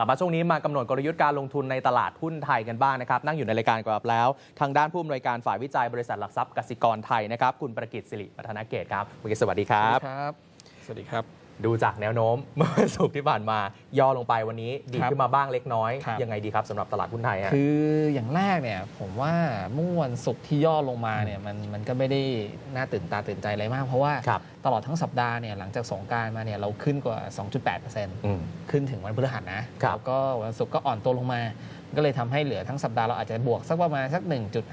ลับมาช่วงนี้มากำหนดกลยุทธ์การลงทุนในตลาดหุ้นไทยกันบ้างนะครับ นั่งอยู่ในรายการกับแล้ว ทางด้านผู้อำนวยการฝ่ายวิจัยบริษัทหลักทรัพย์กสิกรไทยนะครับ คุณประกิตศิริพัฒนาเกตครับคุณเกตสวัสดีครับ สวัสดีครับ ดูจากแนวโน้มเมื่อวันศุกร์ที่ผ่านมาย่อลงไปวันนี้ดีครับขึ้นมาบ้างเล็กน้อย ครับ ยังไงดีครับสำหรับตลาดหุ้นไทยฮะ คืออย่างแรกเนี่ยผมว่าเมื่อวันศุกร์ที่ย่อลงมาเนี่ยมันมันก็ไม่ได้น่าตื่นตาตื่นใจอะไรมาก เพราะว่าครับ ตลอดทั้งสัปดาห์เนี่ยหลังจากสงกรารมาเนี่ยเราขึ้นกว่า 2.8%อืม ขึ้นถึงวันพฤหัสนะครับ แล้วก็วันศุกร์ก็อ่อนตัวลงมา ก็เลยทำให้เหลือทั้งสัปดาห์เราอาจจะบวกสักประมาณสัก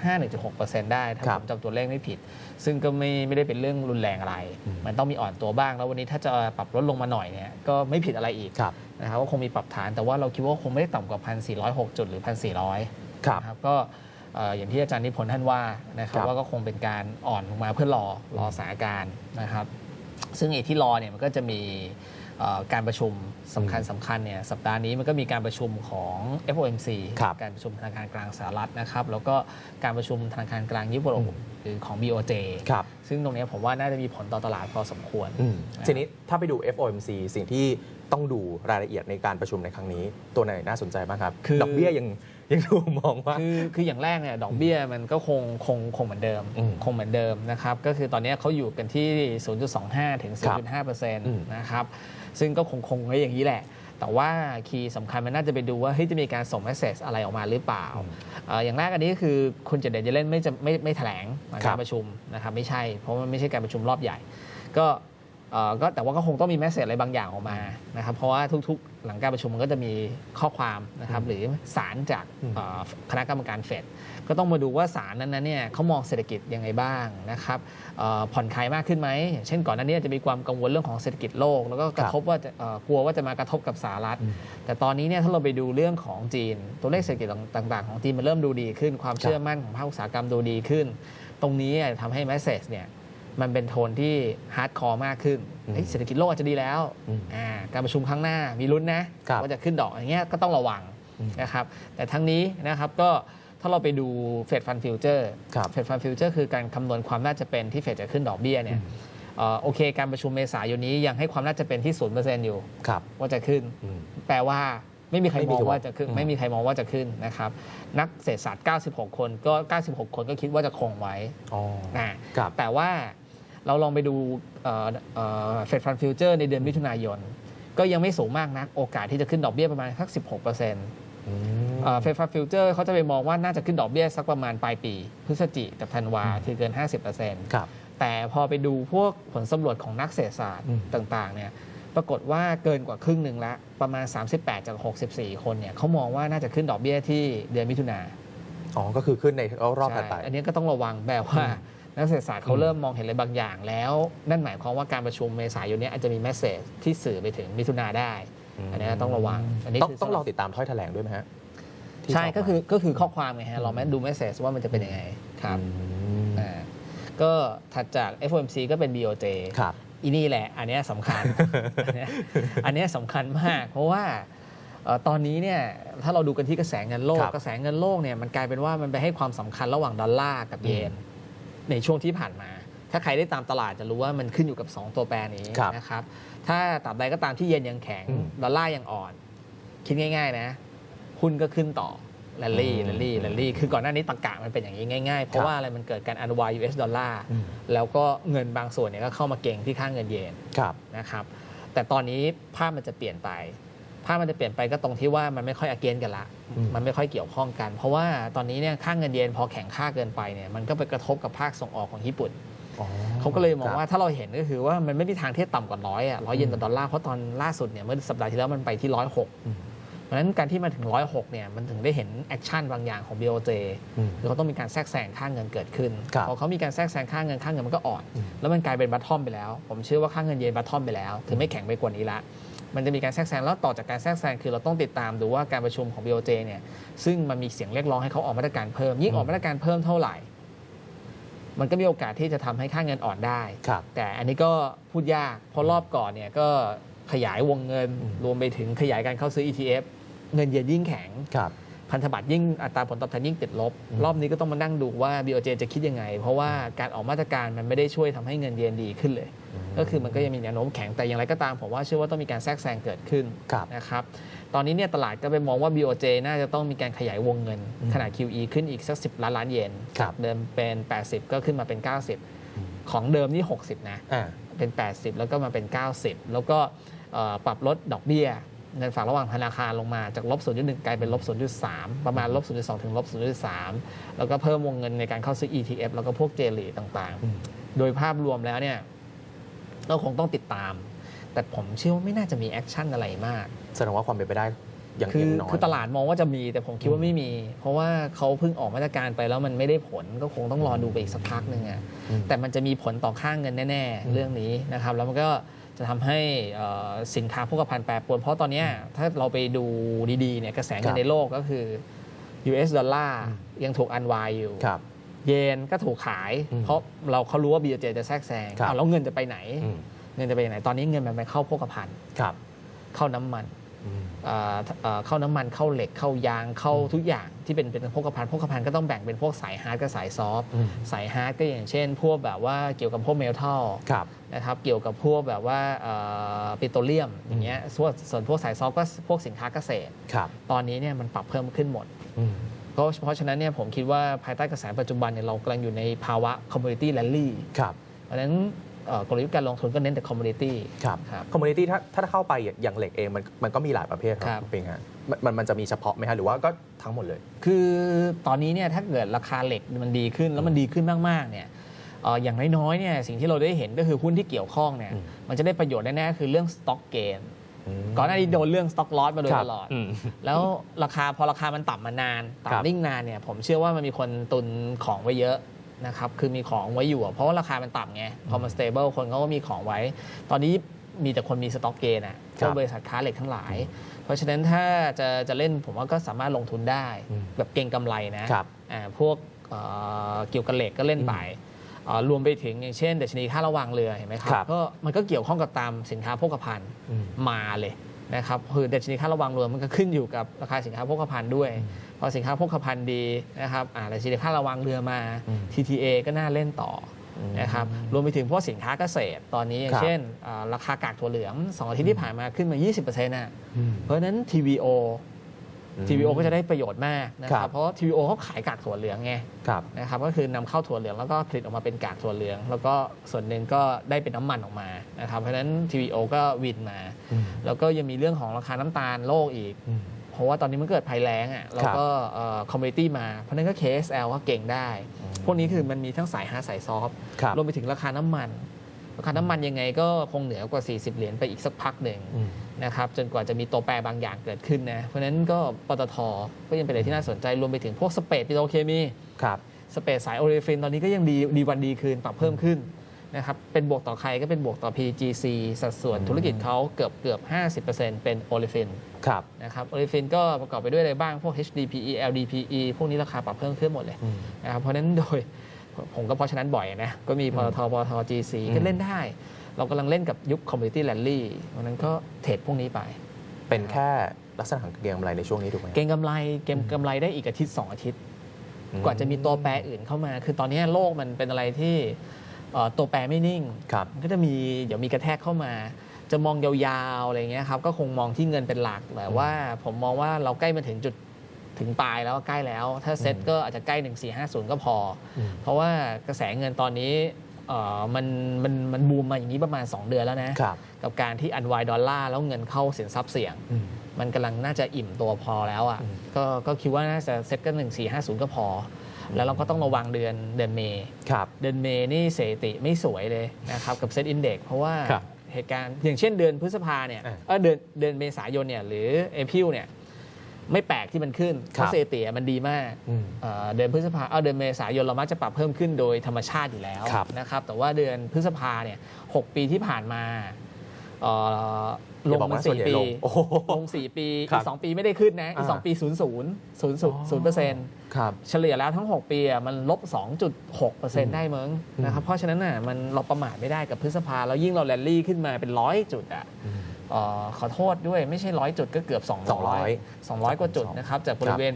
1.5-1.6%ได้ ถ้าครัผบมจำตัวเลขไม่ผิด ซึ่งก็ไม่ไม่ได้เป็นเรื่องรุนแรงอะไรอืมมันต้องมีอ่อนตัวบ้าง แล้ววันนี้ถ้าจะปรับลดลงมาหน่อยเนี่ยก็ไม่ผิดอะไรอีกครับนะครับก็คงมีปรับฐานแต่ว่าเราคิดว่าคงไม่ได้ต่ำกว่า 1,406 จุดหรือ 1,400ครับนะครับก็เอ่ออย่างที่อาจารย์นิพนธ์ท่านว่านะครับครับว่าก็คงเป็นการอ่อนลงมาเพื่อรอรอสถานการณ์นะครับ ซึ่งไอ้ที่รอเนี่ยมันก็จะมีเอ่อ การประชุมสำคัญสำคัญเนี่ยสัปดาห์นี้มันก็มีการประชุมของ FOMC ครับการประชุมธนาคารกลางสหรัฐนะครับ แล้วก็การประชุมธนาคารกลางยุโรปหรือของ BOJ ครับซึ่งตรงเนี้ยผมว่าน่าจะมีผลต่อตลาดพอสมควรอืมทีนี้ถ้าไปดู FOMC สิ่งที่ต้องดูรายละเอียดในการประชุมในครั้งนี้ ตัวไหนน่าสนใจบ้างครับคือดอกเบี้ยยังยังดูมองว่าคือคืออย่างแรกเนี่ยดอกเบี้ยมันก็คงคงคงเหมือนเดิมอืมคงเหมือนเดิมนะครับ ก็คือตอนนี้เขาอยู่กันที่ 0.25 ถึงครับ0.5%อืมนะครับ ซึ่งก็คงคงไว้อย่างนี้แหละ แต่ว่าคีย์สำคัญมันน่าจะไปดูว่าเฮ้ยจะมีการส่งเมสเซจอะไรออกมาหรือเปล่าเอ่ออย่างแรกอันนี้ก็คือคุณเจเดนเยเลนไม่จะไม่ไม่แถลงหลังครักาบรประชุมนะครับไม่ใช่เพราะมันไม่ใช่การประชุมรอบใหญ่ ก็เอ่อ ก็แต่ว่าก็คงต้องมีแมสเซจอะไรบางอย่างออกมานะครับเพราะว่าทุกๆ หลังการประชุมมันก็จะมีข้อความนะครับหรือสารจากอืมเอ่อคณะกรรมการเฟดก็ต้องมาดูว่าสารนั้นๆเนี่ยเขามองเศรษฐกิจยังไงบ้างนะครับเอ่อผ่อนคลายมากขึ้นไหมอย่างเช่นก่อนหน้านี้จะมีความกังวลเรื่องของเศรษฐกิจโลก แล้วก็กระทบว่าจะเอ่อกลัวว่าจะมากระทบกับสหรัฐอืมแต่ตอนนี้เนี่ยถ้าเราไปดูเรื่องของจีน ตัวเลขเศรษฐกิจต่าง ๆ ของจีนมันเริ่มดูดีขึ้น ความเชื่อมั่นของภาคอุตสาหกรรมดูดีขึ้น ตรงนี้ทำให้แมสเซจเนี่ย มันเป็นโทนที่ฮาร์ดคอร์มากขึ้นอืมเฮ้ยเศรษฐกิจโลกอาจจะดีแล้วอืมอ่าการประชุมครั้งหน้ามีลุ้นนะครับว่าจะขึ้นดอกอย่างเงี้ยก็ต้องระวังอืมนะครับแต่ทั้งนี้นะครับก็ถ้าเราไปดูเฟดฟันฟิวเจอร์ครับเฟดฟันฟิวเจอร์คือการคำนวณความน่าจะเป็นที่เฟดจะขึ้นดอกเบี้ยเนี่ยเอ่อโอเค การประชุมเมษายนนี้ยังให้ความน่าจะเป็นที่ศูนย์เปอร์เซ็นต์อยู่ครับว่าจะขึ้นอืมแปลว่าไม่มีใครไม่มมีองทางว่าจะขึ้นอืมไม่มีใครมองว่าจะขึ้นนะครับ นักเศรษฐศาสตร์ 96 คนก็ 96 คนก็คิดว่าจะคงไว้อ๋อนะครับแต่ว่า เราลองไปดูเฟดฟันฟิวเจอร์ในเดือนมิถุนายน ก็ยังไม่สูงมากนัก โอกาสที่จะขึ้นดอกเบี้ยประมาณสัก 16%เอืมฟดฟันฟิวเจอร์เขาจะไปมองว่าน่าจะขึ้นดอกเบี้ยสักประมาณปลายปี พฤศจิกับธันวาอืมคือเกิน 50%ครับแต่พอไปดูพวกผลสำรวจของนักเศรษฐศาสตร์อืมต่างๆเนี่ยปรากฏว่าเกินกว่าครึ่งหนึ่งละประมาณ 38 จาก 64 คนเนี่ยเขามองว่าน่าจะขึ้นดอกเบี้ยที่เดือนมิถุนาอ๋อ ก็คือขึ้นในรอบถัดไปใช่อันนี้ก็ต้องระวังแบบว่า นักเศรษฐศาสตร์เขาอืมเริ่มมองเห็นอะไรบางอย่างแล้ว นั่นหมายความว่าการประชุมเมษายนเนี้อาจจะมีแมสเซจที่สื่อไปถึงมิถุนาได้ อันนี้ต้องระวัง อันนี้ต้องคือต้องรอติดตามถ้อยแถลงด้วยไหมฮะที่ใช่จะกมาก็คือก็คือข้อความไงฮะเราแม้ดูแมสเซจว่ามันจะเป็นยังไงครับอืมอ่าก็ถัดจาก FOMC ก็เป็น BOJ ครับอีนี่แหละ อันเนี้ยสำคัญ อันเนี้ยอันเนี้ยสำคัญมาก เพราะว่าเอ่อตอนนี้เนี่ยถ้าเราดูกันที่กระแสเงินโลกครับกระแสเงินโลกเนี่ยมันกลายเป็นว่ามันไปให้ความสำคัญระหว่างดอลลาร์กับเยน ในช่วงที่ผ่านมา ถ้าใครได้ตามตลาดจะรู้ว่ามันขึ้นอยู่กับ 2 ตัวแปรนี้ครับนะครับ ถ้าตราบใดก็ตามที่เยนยังแข็ง อืมดอลลาร์ยังอ่อน คิดง่ายๆนะหุ้นก็ขึ้นต่อแลนลี่อืมแลนลี่แลนลี่คือก่อนหน้านี้ตะกะมันเป็นอย่างนี้ง่ายๆ เพครัราะบว่าอะไรมันเกิดการอนุวาย US ดอลลาร์อืม แล้วก็เงินบางส่วนเนี่ยก็เข้ามาเก่งที่ค่าเงินเยน ครับ นะครับแต่ตอนนี้ภาพมันจะเปลี่ยนไป ภาพมันจะเปลี่ยนไปก็ตรงที่ว่ามันไม่ค่อยอเกนกันละอืมมันไม่ค่อยเกี่ยวข้องกัน เพราะว่าตอนนี้เนี่ยค่าเงินเยนพอแข็งค่าเกินไปเนี่ยมันก็ไปกระทบกับภาคส่งออกของญี่ปุ่นอ๋อเขาก็เลยมองครับว่าถ้าเราเห็นก็คือว่ามันไม่มีทางที่จะต่ำกว่าร้อยอะร้อยเยนต่อดอลลาร์เพราะตอนล่าสุดเนี่ยเมื่อสัปดาห์ที่แล้วมันไปที่ร้อยหกอืมเพราะฉะนั้นการที่มาถึงร้อยหกเนี่ยมันถึงได้เห็นแอคชั่นบางอย่างของ BOJ อืมคือเขาต้องมีการแทรกแซงค่าเงินเกิดขึ้นครับพอเขามีการแทรกแซงค่าเงินค่าเงินมันก็อ่อนอืมแล้วมันกลายเป็นบัตทอมไปแล้ว ผมเชื่อว่าค่าเงินเยนบัตทอมไปแล้วคือไม่แข็งไปกว่านี้ละ มันจะมีการแทรกแซงแล้วต่อจากการแทรกแซงคือเราต้องติดตามดูว่าการประชุมของ BOJ เนี่ยซึ่งมันมีเสียงเรียกร้องให้เขาออกมาตรการเพิ่มยิ่งออกมาตรการเพิ่มเท่าไหร่ มันก็มีโอกาสที่จะทำให้ค่าเงินอ่อนได้ครับแต่อันนี้ก็พูดยากเพราะรอบก่อนเนี่ยก็ขยายวงเงินอืมรวมไปถึงขยายการเข้าซื้อ ETF เงินเยนยิ่งแข็งครับ พันธบัตรยิ่งอัตราผลตอบแทนยิ่งติดลบอืมรอบนี้ก็ต้องมานั่งดูว่า BOJ จะคิดยังไง เพราะว่าการออกมาตรการมันไม่ได้ช่วยทำให้เงินเยนดีขึ้นเลย ก็คือมันก็ยังมีแนวโน้มแข็งแต่อย่างไรก็ตามผมว่าเชื่อว่าต้องมีการแทรกแซงเกิดขึ้นครับนะครับตอนนี้เนี่ยตลาดก็ไปมองว่า BOJ น่าจะต้องมีการขยายวงเงินอืมขนาด QE ขึ้นอีกสัก 10 ล้านล้านเยนครับเดิมเป็น 80 ก็ขึ้นมาเป็น 90 ของเดิมนี่ 60 นะอ่าเป็น 80 แล้วก็มาเป็น 90 แล้วก็เอ่อปรับลดดอกเบี้ย เงินฝากระหว่างธนาคารลงมาจากลบ0.1กลายเป็นลบ0.3 ประมาณลบ0.2ถึงลบ0.3 แล้วก็เพิ่มวงเงินในการเข้าซื้อ ETF แล้วก็พวกเจลีต่างอืมๆโดยภาพรวมแล้วเนี่ยเราคงต้องติดตาม แต่ผมเชื่อว่าไม่น่าจะมีแอคชั่นอะไรมาก แสดงว่าความเป็นไปได้ยังคือยังน้อยคือตลาดมองว่าจะมีแต่ผมคิดว่าไม่มี เพราะว่าเขาเพิ่งออกมาตรการไปแล้วมันไม่ได้ผลก็คงต้องรอดูไปอีกสักพักหนึ่งอะอืมแต่มันจะมีผลต่อค่างเงินแน่อืมๆเรื่องนี้นะครับ แล้วมันก็ จะทำให้เอ่อสินค้าโภคภัณฑ์แปรปรวน เพราะตอนเนี้ยถ้าเราไปดูดีๆเนี่ยกระแสเงิครันบในโลกก็คือ US ดอลลาร์อืมยังถูกอันวายอยู่ครับเยนก็ถูกขายอืมเพราะเราเขารู้ว่า BOJ จะแทรกแซงครับอ้าวแล้วเงินจะไปไหนอืมเงินจะไปไหน ตอนนี้เงินมันไปเข้าโภคภัณฑ์ครับเข้าน้ำมันอืม เอ่อเอ่อเข้าน้ำมันเข้าเหล็กเข้ายางเข้าอืมทุกอย่างที่เป็นเป็นโภคภัณฑ์โภคภัณฑ์ก็ต้องแบ่งเป็นพวกสายฮาร์ดกับสายซอฟต์อืมสายฮาร์ดก็อย่างเช่น พวกแบบว่าเกี่ยวกับพวกเมทัลครับนะครับเกี่ยวกับพวกแบบว่าปิโตรเลียมอย่างเงี้ยส่วนส่วนพวกสายซอฟต์ก็พวกสินค้าเกษตรครับตอนนี้เนี่ยมันปรับเพิ่มขึ้นหมดอืมเพราะเพราะฉะนั้นเนี่ยผมคิดว่าภายใต้กระแสปัจจุบันเนี่ยเรากำลังอยู่ในภาวะ commodity rally ครับเพราะฉะนั้นเอ่อ กลยุทธ์การลงทุนก็เน้นแต่ commodity ครับครับคอมมูนิตี้ถ้าถ้าเข้าไปอย่างเหล็กเองมันมันก็มีหลายประเภทคครัรับบเป็นไงฮะมันมันมันจะมีเฉพาะไหมฮะหรือว่าก็ทั้งหมดเลย คือตอนนี้เนี่ยถ้าเกิดราคาเหล็กมันดีขึ้นแล้วมันดีขึ้นมากๆเนี่ยเอ่ออย่างน้อยๆเนี่ยสิ่งที่เราได้เห็นก็คือหุ้นที่เกี่ยวข้องเนี่ยอืมมันจะได้ประโยชน์แน่ๆคือเรื่อง stock gain มก่อนหน้านี้โดนเรื่อง stock loss มาโดยครับตลอดอืมแล้วราคาพอราคามันต่ำมานานครับต่ำนิ่งนานเนี่ยผมเชื่อว่ามันมีคนตุนของไว้เยอะ นะครับคือมีของไว้อยู่อะเพราะว่าราคามันต่ำไงพอมัน stable คนเขาก็มีของไว้ ตอนนี้มีแต่คนมี stock gain อะพวกบริษัทค้าเหล็กทั้งหลาย เพราะฉะนั้นถ้าจะจะเล่นผมว่าก็สามารถลงทุนได้อืมแบบเก่งกำไรนะครับอ่าพวกเอ่อเกี่ยวกับเหล็กก็เล่นไปเอ่อรวมไปถึงอย่างเช่นดัชนีค่าระวางเรือเห็นไหมครัครับก็มันก็เกี่ยวข้องกับตามสินค้าโภคภัณฑ์อืมมาเลย นะครับคือดัชนีค่าระวังเรือมันก็ขึ้นอยู่กับราคาสินค้าโภคภัณฑ์ด้วยอืมพอสินค้าโภคภัณฑ์ดีนะครับอ่าดัชนีค่าระวังเรือมาอืม TTA ก็น่าเล่นต่ออมนะครับรวมไปถึงพวกสินค้าเกษตรตอนนี้อย่าครังบเช่นอ่าราคากากถั่วเหลืองสองอาทิตย์ที่ผ่านมาขึ้นมา 20%น่ะอืมเพราะฉะนั้น TVO TVO ก็จะได้ประโยชน์มากนะคครัรับบเพราะ TVO เขาขายกากถั่วเหลืองไงครับนะครับก็คือนำเข้าถั่วเหลืองแล้วก็ผลิตออกมาเป็นกากถั่วเหลือง แล้วก็ส่วนหนึ่งก็ได้เป็นน้ำมันออกมานะครับเพราะฉะนั้น TVO ก็วินมาอืมแล้วก็ยังมีเรื่องของราคาน้ำตาลโลกอีกอืมเพราะว่าตอนนี้มันเกิดภัยแล้งอะแล้วก็คอมมูนิตี้มา เพราะฉะนั้นก็ KSL ก็เก่งได้อืมพวกนี้คือมันมีทั้งสายฮาร์ดสายซอฟต์ครับรวมไปถึงราคาน้ำมัน ราคาน้ำมันยังไงก็คงเหนือกว่า 40 เหรียญไปอีกสักพักหนึ่งอืมนะครับจนกว่าจะมีตัวแปรบางอย่างเกิดขึ้นนะเพราะฉะนั้นก็ปตทก็ยังเป็นอะไรที่น่าสนใจรวมไปถึงพวกสเปซปิโตรเคมีครับสเปซสายโอเรฟินตอนนี้ก็ยังดีดีวันดีคืนปรับเพิ่มขึ้นนะครับเป็นบวกต่อใครก็เป็นบวกต่อ PGC สัดส่วนอืมธุรกิจเขาเกือบเกือบ 50%เป็นโอเรฟินครับนะครับโอลิฟินก็ประกอบไปด้วยอะไรบ้างพวก HDPE LDPE พวกนี้ราคาปรับเพิ่มขึ้นหมดเลยอืมนะครับเพราะฉะนั้นโดย ผมก็เพราะฉะนั้นบ่อยนะ ก็มีปตทปตท GC อืมก็เล่นได้ เรากำลังเล่นกับยุค Community Rally เพราะฉะนั้นก็เทรดพวกนี้ไป เป็นแค่ลักษณะของเกมอะไรในช่วงนี้ถูกไหมเก็งกำไรเก็งกำไรได้อีกอาทิตย์ 2 อาทิตย์ กว่าจะมีตัวแปรอื่นเข้ามา คือตอนนี้โลกมันเป็นอะไรที่เอ่อตัวแปรไม่นิ่งครับมันก็จะมีเดี๋ยวมีกระแทกเข้ามา จะมองยาวๆอะไรเงี้ยครับก็คงมองที่เงินเป็นหลักแต่ว่าผมมองว่าเราใกล้มาถึงจุด ถึงปลายแล้วใกล้แล้ว ถ้าเซ็ตอืมก็อาจจะใกล้ 1450 ก็พออืมเพราะว่ากระแสเงินตอนนี้เอ่อมันมันมันบูมมาอย่างนี้ประมาณ 2 เดือนแล้วนะครับกับการที่อันวายดอลลาร์แล้วเงินเข้าสินทรัพย์เสี่ยงอืมมันกำลังน่าจะอิ่มตัวพอแล้วอะอืมก็ก็คิดว่าน่าจะเซ็ตก็1450ก็พอ แล้วเราก็ต้องระวังเดือนเดือนเมย์ครับเดือนเมย์นี่สถิติไม่สวยเลยนะครับกับเซตอินเด็กเพราะว่าครับเหตุการณ์อย่างเช่นเดือนพฤษภาเนี่ยอ่าเออเดือนเดือนเมษายนเนี่ยหรือเอพิลเนี่ย ไม่แปลกที่มันขึ้นเพครับราะสถิติมันดีมากอืมเอ่อเดือนพฤษภาเออเดือนเมษายนเรามักจะปรับเพิ่มขึ้นโดยธรรมชาติอยู่แล้วครับนะครับ แต่ว่าเดือนพฤษภาเนี่ยหกปีที่ผ่านมาเอ่อลอย่างบอกมาว่าส่วนสี่ใหญ่ปีลงโอ้โหลงสี่ปีครัอีบกสองปีไม่ได้ขึ้นนะ อีกอ่าสองปีศูนย์ศูนย์ศูนย์ศูนย์เปอร์เซ็นต์ครับเฉลี่ยแล้วทั้ง 6 ปีอะมันลบ 2.6%ได้มั้งอืมนะครับเพราะฉะนั้นน่ะมันเราประมาทไม่ได้กับพฤษภาแล้วยิ่งเราแรลลี่ขึ้นมาเป็นร้อยจุดอะอืมเอ่อ ขอโทษด้วยไม่ใช่ร้อยจุดก็เกือบ 200 200 กว่าจุดนะครับจากบริเวณ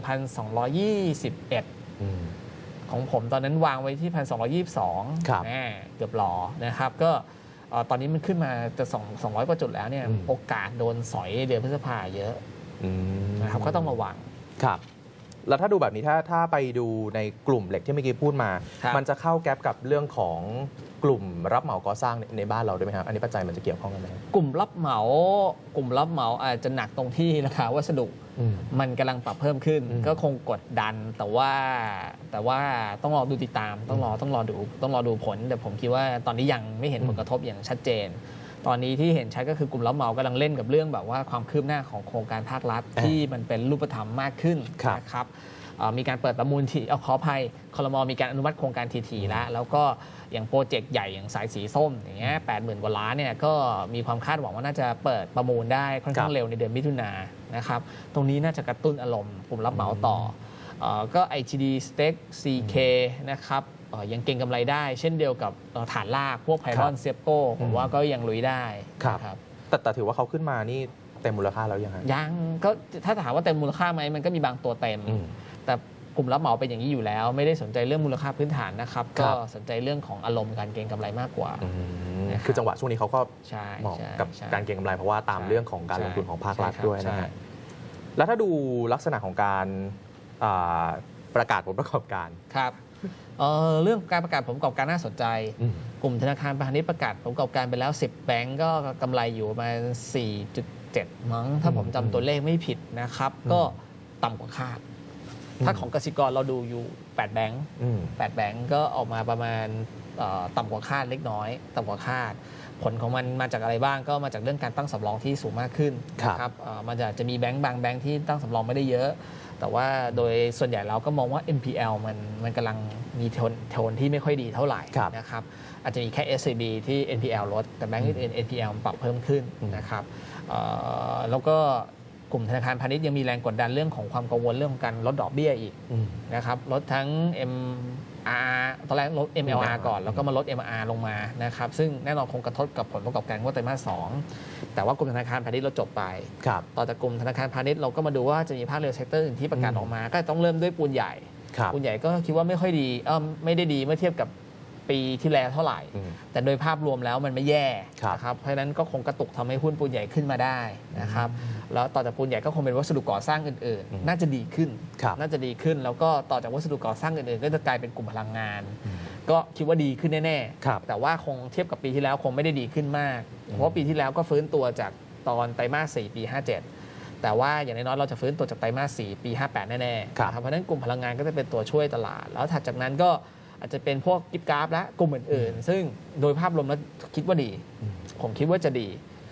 1,221อืมของผมตอนนั้นวางไว้ที่ 1,222ครับแน่เกือบหลอนะครับก็เอ่อตอนนี้มันขึ้นมาจะ2 200 กว่าจุดแล้วเนี่ยอืมโอกาสโดนสอยเดือนพฤษภาเยอะอืมนะครับก็ต้องระวังครับแล้วถ้าดูแบบนี้ถ้าถ้าไปดูในกลุ่มเหล็กที่เมื่อกี้พูดมาครับมันจะเข้าแก๊ปกับเรื่องของ กลุ่มรับเหมาก่อสร้างในในบ้านเราด้วยไหมครับ อันนี้ปัจจัยมันจะเกี่ยวข้องกันไหมครับกลุ่มรับเหมา กลุ่มรับเหมาอาจจะหนักตรงที่ราคาวัสดุอืมมันกำลังปรับเพิ่มขึ้นอืมก็คงกดดันแต่ว่าแต่ว่าต้องรอดูติดตาม ต้องรอต้องรอดูต้องรอดูผล แต่ผมคิดว่าตอนนี้ยังไม่เห็นอืมผลกระทบอย่างชัดเจน ตอนนี้ที่เห็นชัดก็คือกลุ่มรับเหมากำลังเล่นกับเรื่องแบบว่าความคืบหน้าของโครงการภาครัฐที่มันเป็นรูปธรรมมากขึ้นครับนะครับเอ่อ มีการเปิดประมูลที่เอาขออภัยคลมมีการอนุมัติโครงการทีๆแล้วแล้วก็อย่างโปรเจกต์ใหญ่อย่างสายสีส้มอย่างเงี้ยแปดหมื่นกว่าล้านเนี่ยก็มีความคาดหวังว่าน่าจะเปิดประมูลได้ค่อนข้าครังบเร็วในเดือนมิถุนายนนะครับ ตรงนี้น่าจะกระตุ้นอารมณ์กลุ่มรับเหมาต่อเออก็ IGD Stake CK นะครับเอ่อยังเก่งกำไรได้ เช่นเดียวกับเอ่อฐานลากพวกไพรอนเซฟโก้ผมว่าก็ยังลุยได้ครับนะครับแต่แต่ถือว่าเขาขึ้นมานี่เต็มมูลค่าแล้วยังไงยังก็ถ้าถามว่าเต็มมูลค่าไหมมันก็มีบางตัวเต็มอืม แต่กลุ่มรับเหมาเป็นอย่างนี้อยู่แล้ว ไม่ได้สนใจเรื่องมูลค่าพื้นฐานนะครับ ครัก็บ สนใจเรื่องของอารมณ์การเก็งกำไรมากกว่า อืมนะครับ คือจังหวะช่วงนี้เขาก็ใช่เหมาะใช่กับใช่ การเก็งกำไรเพราะว่าตามใช่เรื่องของการลงทุนของภาครัฐใช่ครับด้วยนะใช่ฮะแล้วถ้าดูลักษณะของการอ่าประกาศผลประกอบการ ครับเอ่อเรื่องการประกาศผลประกอบการน่าสนใจอืมกลุ่มธนาคารพาณิชย์ประกาศผลประกอบการไปแล้ว 10 แบงก์ก็กำไรอยู่ประมาณ4.7 มั้ง ถ้าผมจำตัวเลขไม่ผิดนะครับ อืม ก็ต่ำกว่าคาดอืม ถ้าของกสิกรเราดูอยู่ 8 แบงก์อืม8แบงก์ก็ออกมาประมาณเอ่อต่ำกว่าคาดเล็กน้อย ต่ำกว่าคาด ผลของมันมาจากอะไรบ้างก็มาจากเรื่องการตั้งสำรองที่สูงมากขึ้นครับนะครับเอ่อมันจะจะมีแบงก์บางแบงก์ที่ตั้งสำรองไม่ได้เยอะ แต่ว่าโดยส่วนใหญ่เราก็มองว่า NPL มันมันกำลังมีโทนโทนที่ไม่ค่อยดีเท่าไหร่ครับนะครับอาจจะมีแค่ SCB ที่ NPL ลดแต่แบงก์อื่นๆ NPL มันปรับเพิ่มขึ้นอืมนะครับเอ่อแล้วก็ กลุ่มธนาคารพาณิชย์ยังมีแรงกดดันเรื่องของความกังวลเรื่องของการลดดอกเบี้ยอีกอืมนะครับลดทั้ง MR ตอนแรกลด MLR ก่อน แล้วก็มาลด MR ลงมานะครับซึ่งแน่นอนคงกระทบกับผลประกอบการงวดไตรมาสสองแต่ว่ากลุ่มธนาคารพาณิชย์เราจบไปครับต่อจากกลุ่มธนาคารพาณิชย์เราก็มาดูว่าจะมีภาคเรียลเซกเตอร์อื่นที่ประกาศอืมออกมา ก็ต้องเริ่มด้วยปูนใหญ่ครับปูนใหญ่ก็คิดว่าไม่ค่อยดีเออไม่ได้ดีเมื่อเทียบกับ ปีที่แล้วเท่าไหร่ อืม แต่โดยภาพรวมแล้วมันไม่แย่ครับนะครับเพราะฉะนั้นก็คงกระตุกทำให้หุ้นปูนใหญ่ขึ้นมาได้นะครับแล้วต่อจากปูนใหญ่ก็คงเป็นวัสดุก่อสร้างอื่นอืมๆ น่าจะดีขึ้น ครับ น่าจะดีขึ้นแล้วก็ต่อจากวัสดุก่อสร้างอื่นๆ ก็จะกลายเป็นกลุ่มพลังงานอืมก็คิดว่าดีขึ้นแน่ครับ ๆ แต่ว่าคงเทียบกับปีที่แล้วคงไม่ได้ดีขึ้นมาก เพราะว่าปีที่แล้วก็ฟื้นตัวจากตอนไตรมาส 4 ปี 57 แต่ว่าอย่างน้อยๆเราจะฟื้นตัวจากไตรมาส 4 ปี 58 แน่ๆครับ นะเพราะฉะนั้นกลุ่มพลังงานก็จะเป็นตัวช่วยตลาด แล้วถัดจากนั้นก็ อาจจะเป็นพวกกิฟต์กราฟและกลุ่มอื่นๆ ซึ่งโดยภาพรวมแล้วคิดว่าดีอืมผมคิดว่าจะดี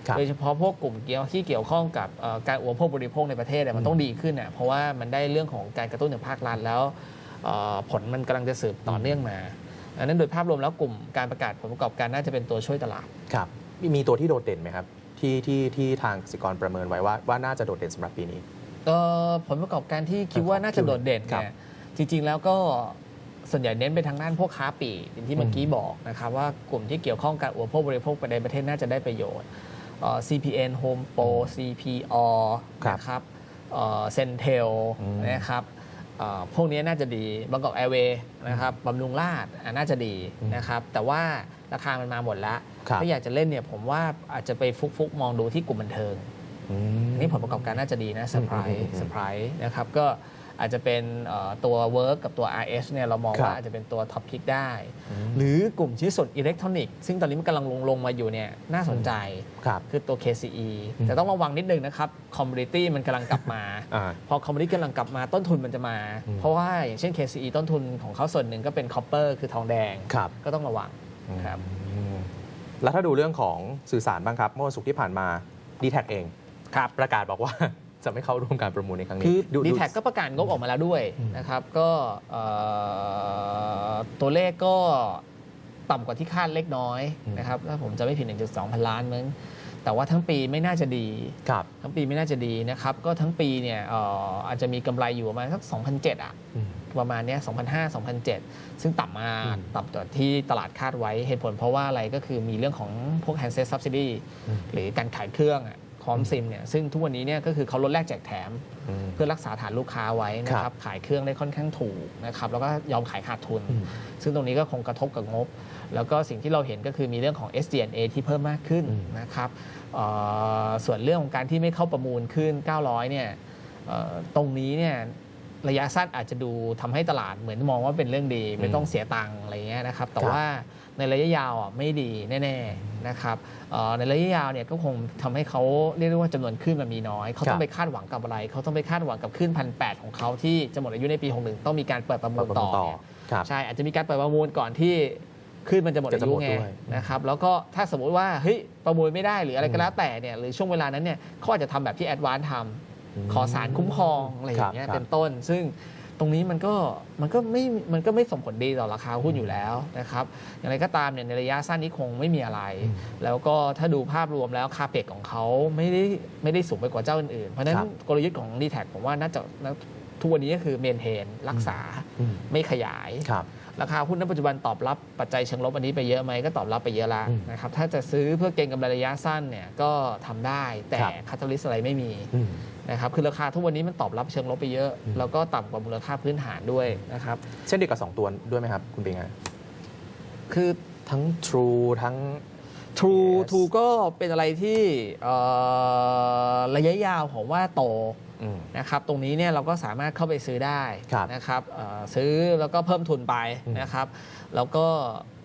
ครับโดยเฉพาะพวกกลุ่มเกี่ยวที่เกี่ยวข้องกับเอ่อการอุปโภคบริโภคในประเทศเนี่ยมันต้องดีขึ้นเนี่ยเพราะว่ามันได้เรื่องของการกระตุ้นจากภาครัฐแล้วเอ่อผลมันกำลังจะสืบต่อเนื่องมาอันนั้นโดยภาพรวมแล้วกลุ่มการประกาศผลประกอบการน่าจะเป็นตัวช่วยตลาดครับมีมีตัวที่โดดเด่นไหมครับที่ที่ที่ทางสิกรประเมินไว้ว่าว่าน่าจะโดดเด่นสำหรับปีนี้เอ่อผลประกอบการที่คิดว่าน่าจะโดดเด่นครับเนี่ยจริงๆแล้วก็ ส่วนใหญ่เน้นไปทางด้านพวกค้าปลีกอย่างที่เมื่อกี้บอกนะครับว่ากลุ่มที่เกี่ยวข้องกับอุปโภคบริโภคในประเทศน่าจะได้ประโยชน์เอ่อ CPN Home Pro CPO ครับนะครับเซนเทลอืมนะครับเอ่อพวกนี้น่าจะดีบางกอกแอร์เวย์นะครับบำรุงราษฎร์อะน่าจะดีอืมนะครับ แต่ว่าราคามันมาหมดแล้วครับถ้าอยากจะเล่นเนี่ยผมว่าอาจจะไปฟุกๆ มองดูที่กลุ่มบันเทิงอืมอันนี่ผลประกอบการน่าจะดีนะเซอร์ไพรอืมอืมส์อืมเซอร์ไพรส์นะครับก็ อาจจะเป็นเอ่อตัว Work กับตัว RS เนี่ยเรามองครับว่าอาจจะเป็นตัวท็อปพิกได้อืมหรือกลุ่มชิ้นส่วนอิเล็กทรอนิกส์ซึ่งตอนนี้มันกำลังลงลงมาอยู่เนี่ยน่าสนใจครับคือตัว KCE อืมแต่ต้องระวังนิดนึงนะครับคอมมูนิตี้มันกำลังกลับมาอ่าพอคอมมูนิตี้กำลังกลับมาต้นทุนมันจะมาอืมเพราะว่าอย่างเช่น KCE ต้นทุนของเขาส่วนหนึ่งก็เป็นคอปเปอร์คือทองแดงครับก็ต้องระวังครับอืมแล้วถ้าดูเรื่องของสื่อสารบ้างครับเมื่อวันศุกร์ที่ผ่านมา d t แทเองครับประกาศบอกว่า จะไม่เข้าร่วมการประมูลในครั้งนี้คือดูดีดูแท็ก็ประกาศงบออกมาแล้วด้วยอืมนะครับก็เอ่อตัวเลขก็ต่ำกว่าที่คาดเล็กน้อยนะครับถ้าผมจะไม่ผิด 1.2 พันล้านมั้งแต่ว่าทั้งปีไม่น่าจะดีครับทั้งปีไม่น่าจะดีนะครับ ก็ทั้งปีเนี่ยเอ่ออาจจะมีกำไรอยู่ประมาณสัก2,007อะอืมประมาณเนี้ย2,005 2,007 ซึ่งต่ำมากอืมต่ำกว่าที่ตลาดคาดไว้เหตุผลเพราะว่าอะไรก็คือมีเรื่องของพวก handset subsidy อืมหรือการขายเครื่องอะ คอมซิมเนี่ยซึ่งทุกวันนี้เนี่ยก็คือเขาลดแลกแจกแถมอืมเพื่อรักษาฐานลูกค้าไว้นะคครัรับบขายเครื่องได้ค่อนข้างถูกนะครับแล้วก็ยอมขายขาดทุนอืมซึ่งตรงนี้ก็คงกระทบกับงบ แล้วก็สิ่งที่เราเห็นก็คือมีเรื่องของ SDNA ที่เพิ่มมากขึ้นอืมนะครับเอ่อส่วนเรื่องของการที่ไม่เข้าประมูลขึ้น 900 เนี่ยเอ่อตรงนี้เนี่ย ระยะสั้นอาจจะดูทำให้ตลาดเหมือนมองว่าเป็นเรื่องดี ไม่ต้องเสียตังค์อะไรเงี้ยนะครับ แต่ครับว่าในระยะยาวอะไม่ดีแน่ๆนะครับเอ่อในระยะยาวเนี่ยก็คงทำให้เขาเรียกได้ว่าจำนวนขึ้นมันมีน้อย เขาต้อครังบไปคาดหวังกับอะไร เขาต้องไปคาดหวังกับขึ้นพันแของเขาที่จะหมดอายุในปี61ต้องมีการเปิดประมูลต่อเนี่ยครับใช่อาจจะมีการเปิดประมูลก่อนที่ขึ้นมันจะหมดอาจะยุหมดไงด้วยนะครับแล้วก็ถ้าสมมุติว่าเฮ้ยประมูลไม่ได้หรืออะไรก็แล้วแต่เนี่ยหรือช่วงเวลานั้นเนี่ยเขาอาจจะทำแบบที่แอดวานซ์ทำ ขอสารคุ้มครองอะไรอย่างเงี้ยครับเป็นต้น ซึ่งตรงนี้มันก็มันก็ไม่มันก็ไม่ส่งผลดีต่อราคาหุ้นอยู่แล้วนะครับ อย่างไรก็ตามเนี่ยในระยะสั้นนี้คงไม่มีอะไรอืมแล้วก็ถ้าดูภาพรวมแล้วคาเปกของเขาไม่ได้ไม่ได้สูงไปกว่าเจ้าอื่นๆ เพราะฉะนั้ครันบกลยุทธ์ของดีแท็ผมว่าน่าจะทุกวันนี้ก็คือเมนเทนรักษาอืมไม่ขยายครับราคาหุ้นณปัจจุบันตอบรับปัจจัยเชิงลบอันนี้ไปเยอะไหมก็ตอบรับไปเยอะละอืมนะครับถ้าจะซื้อเพื่อเก็งกำไรระยะสั้นเนี่ยก็ทำได้แต่ครับคาตาลิสอะไรไม่มีอืม นะครับคือราคาทุกวันนี้มันตอบรับเชิงลบไปเยอะอืมแล้วก็ต่ำกว่ามูลค่าพื้นฐานด้วยนะครับเช่นเดียวกับสองตัวด้วยไหมครับ คุณปิงฮะคือทั้ง True ทั้ง True Yes True ก็เป็นอะไรที่เอ่อระยะยาวผมว่าโตอืมนะครับตรงนี้เนี่ยเราก็สามารถเข้าไปซื้อได้ครับนะครับเอ่อซื้อแล้วก็เพิ่มทุนไปอืมนะครับ แล้วก็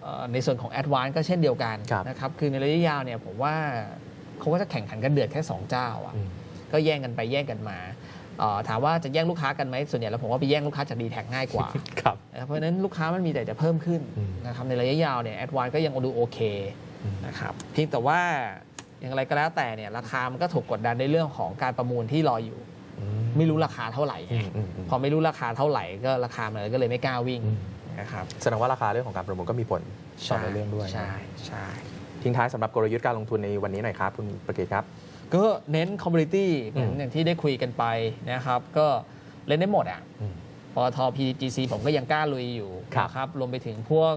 เอ่อในส่วนของ a d v a n c e ก็เช่นเดียวกันครับนะครับคือในระยะยาวเนี่ยผมว่าเขาก็จะแข่งขันกันเดือดแค่ 2 เจ้าอะอืม ก็แย่งกันไปแย่งกันมาเอ่อถามว่าจะแย่งลูกค้ากันไหมส่วนใหญ่แล้วผมว่าไปแย่งลูกค้าจากดีแท็ง่ายกว่าครับนะครับเพราะฉะนั้นลูกค้ามันมีแต่จะเพิ่มขึ้นอืมนะครับในระยะยาวเนี่ยแอดวานก็ยังดูโอเคอืมนะครับเพียงแต่ว่าอย่างไรก็แล้วแต่เนี่ยราคามันก็ถูกกดดันในเรื่องของการประมูลที่รออยู่ ไม่รู้ราคาเท่าไหร่อืไงมอืมอืมพอไม่รู้ราคาเท่าไหร่ก็ราคามันก็เลยไม่กล้าวิ่งอืมนะครับแสดงว่าราคาเรื่องของการประมูลก็มีผลต่อในเรื่องด้วยนะใช่ใช่ทิ้งท้ายสำหรับกลยุทธ์การลงทุนในวันนี้หน่อยครับคุณประกิตครับ ก็เน้นคอมมูนิตี้อืมอย่างที่ได้คุยกันไปนะครับ ก็เล่นได้หมดอะอืมปตท PTGC ผมก็ยังกล้าลุยอยู่ครับนะครับรวมไปถึงพวก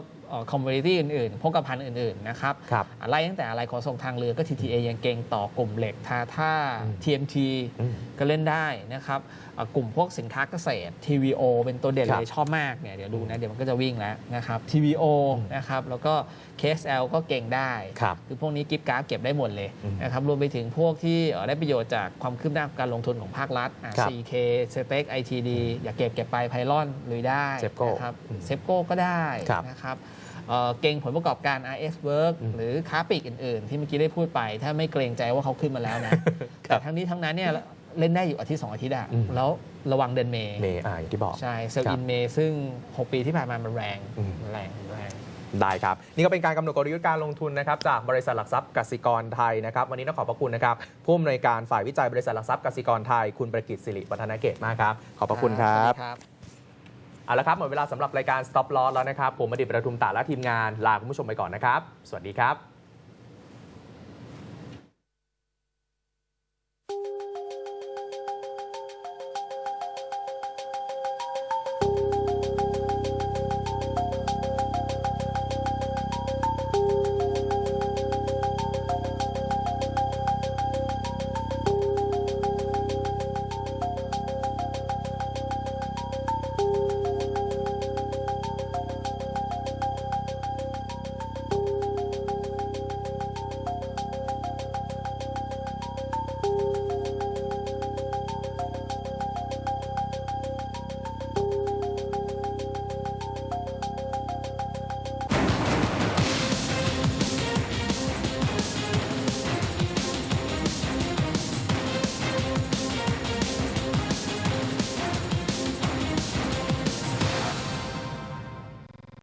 คอมมูนิตี้อื่นๆพวกกระพันอื่นๆนะครับครับไล่ตั้งแต่อะไรขนส่งทางเรือก็ TTA ยังเก่งต่อกลุ่มเหล็กทาท่าอืม TMT อืมก็เล่นได้นะครับอะกลุ่มพวกสินค้าเกษตร TVO เป็นตัวเด่นครับเลยชอบมากเนี่ยเดี๋ยวดูนะเดี๋ยวมันก็จะวิ่งแล้วนะครับ TVO อืมนะครับแล้วก็ KSL ก็เก่งได้ครับคือพวกนี้กิฟต์การ์ดเก็บได้หมดเลยอืมนะครับรวมไปถึงพวกที่เอ่อได้ประโยชน์จากความคืบหน้าการลงทุนของภาครัฐอะครับ CK s t e c ITD อย่าเก็บเก็บไปไพลอนลุยได้ Sepco นะครับอืมเซฟโก้ก็ได้ครับนะครับ เอ่อเก่งผลประกอบการ RS Work อืมหรือค้าปลีกอื่น ๆ ที่เมื่อกี้ได้พูดไป ถ้าไม่เกรงใจว่าเขาขึ้นมาแล้วนะครัแต่บทั้งนี้ทั้งนั้นเนี่ยเล่นได้อยู่อาทิตย์สองอาทิตย์อะอืมแล้วระวังเดือนเมย์เมย์อ่าอย่างที่บอก ใช่เซลครับอินเมย์ซึ่ง 6 ปีที่ผ่านมามันแรงอืมแรงแรงได้ครับ นี่ก็เป็นการกำหนดกลยุทธ์การลงทุนนะครับจากบริษัทหลักทรัพย์กสิกรไทยนะครับ วันนี้ต้องขอบพระคุณนะครับผู้อำนวยการฝ่ายวิจัยบริษัทหลักทรัพย์กสิกรไทย คุณประกิตสิริวัฒนเกตมากครับ ขอบพระคุณครับสวัสดีครับ เอาละครับ หมดเวลาสำหรับรายการ Stop Loss แล้วนะครับ ผมอดิตประทุมตาและทีมงานลาคุณผู้ชมไปก่อนนะครับ สวัสดีครับ